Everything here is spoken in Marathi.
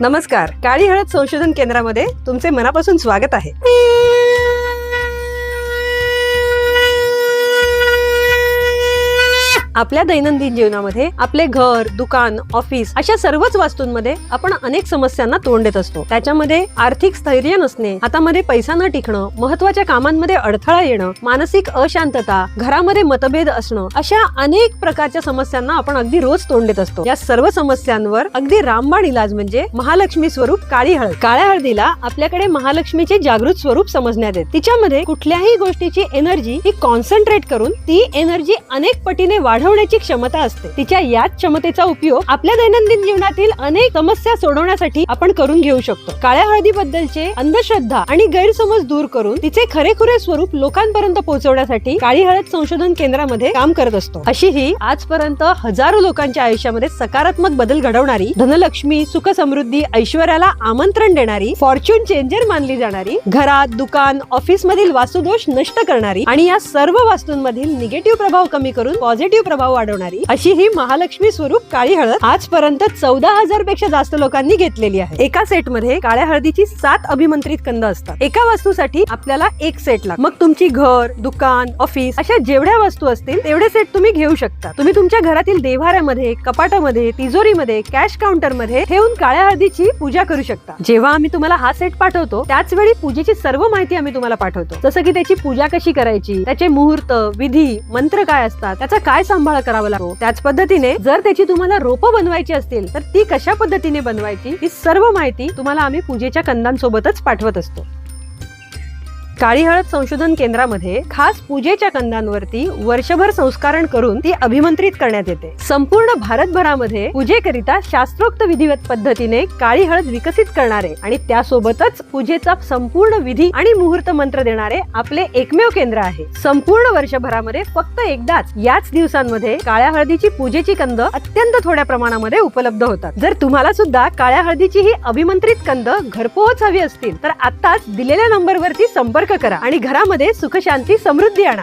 नमस्कार. काळी हळद संशोधन केंद्रामध्ये तुमचे मनापासून स्वागत आहे. आपल्या दैनंदिन जीवनामध्ये आपले घर दुकान ऑफिस अशा सर्वच वास्तूंमध्ये आपण अनेक समस्यांना तोंड देत असतो. त्याच्यामध्ये आर्थिक स्थैर्य नसणे हातामध्ये पैसा न टिकणं महत्त्वाच्या कामांमध्ये अडथळा येणं मानसिक अशांतता घरामध्ये मतभेद असणं अशा अनेक प्रकारच्या समस्यांना आपण अगदी रोज तोंड देत असतो. या सर्व समस्यांवर अगदी रामबाण इलाज म्हणजे महालक्ष्मी स्वरूप काळी हळद. काळ्या हळदीला आपल्याकडे महालक्ष्मीचे जागृत स्वरूप समजण्यात येते. तिच्यामध्ये कुठल्याही गोष्टीची एनर्जी ही कॉन्सन्ट्रेट करून ती एनर्जी अनेक पटीने वाढवण्याची क्षमता असते. तिच्या याच क्षमतेचा उपयोग आपल्या दैनंदिन जीवनातील अनेक समस्या सोडवण्यासाठी आपण करून घेऊ शकतो. काळ्या हळदीबद्दलचे अंधश्रद्धा आणि गैरसमज दूर करून तिचे खरेखुरे स्वरूप लोकांपर्यंत पोहोचवण्यासाठी काळी हळद संशोधन केंद्रामध्ये काम करत असतो. अशी ही आजपर्यंत हजारो लोकांच्या आयुष्यामध्ये सकारात्मक बदल घडवणारी धनलक्ष्मी सुख समृद्धी ऐश्वर्याला आमंत्रण देणारी फॉर्च्यून चेंजर मानली जाणारी घरात दुकान ऑफिस मधील वास्तुदोष नष्ट करणारी आणि या सर्व वास्तूंमधील निगेटिव्ह प्रभाव कमी करून पॉझिटिव्ह प्रभाव वाढवणारी अशी ही महालक्ष्मी स्वरूप काळी हळद आजपर्यंत चौदा हजारपेक्षा जास्त लोकांनी घेतलेली आहे. एका सेटमध्ये काळ्या हळदीची सात अभिमंत्रित कंद असतात. एका वस्तूसाठी आपल्याला एक सेट लागतो. मग तुमची घर दुकान ऑफिस अशा जेवढ्या वस्तू असतील तेवढे सेट तुम्ही घेऊ शकता. तुम्ही तुमच्या घरातील देव्हाऱ्यामध्ये कपाटामध्ये तिजोरीमध्ये कॅश काउंटरमध्ये ठेवून काळ्या हळदीची पूजा करू शकता. जेव्हा आम्ही तुम्हाला हा सेट पाठवतो त्याच वेळी पूजेची सर्व माहिती आम्ही तुम्हाला पाठवतो. जसं की त्याची पूजा कशी करायची त्याचे मुहूर्त विधी मंत्र काय असतात त्याचा काय सांभाळ करावा लागतो. त्याच पद्धतीने जर त्याची तुम्हाला रोपं बनवायची असतील तर ती कशा पद्धतीने बनवायची ही सर्व माहिती तुम्हाला आम्ही पूजेच्या कंदांसोबतच पाठवत असतो. काळी हळद संशोधन केंद्रामध्ये खास पूजेच्या कंदांवरती वर्षभर संस्कारण करून ती अभिमंत्रित करण्यात येते. संपूर्ण भारतभरामध्ये पूजेकरिता शास्त्रोक्त विधिवत पद्धतीने काळी हळद विकसित करणारे आणि त्यासोबतच पूजेचा संपूर्ण विधी आणि मुहूर्त मंत्र देणारे आपले एकमेव केंद्र आहे. संपूर्ण वर्षभरामध्ये फक्त एकदाच याच दिवसांमध्ये काळ्या हळदीची पूजेची कंद अत्यंत थोड्या प्रमाणामध्ये उपलब्ध होतात. जर तुम्हाला सुद्धा काळ्या हळदीची ही अभिमंत्रित कंद घरपोहोच हवी असतील तर आताच दिलेल्या नंबरवरती संपर्क संपर्क करा आणि घरामध्ये सुखशांती समृद्धी आणा.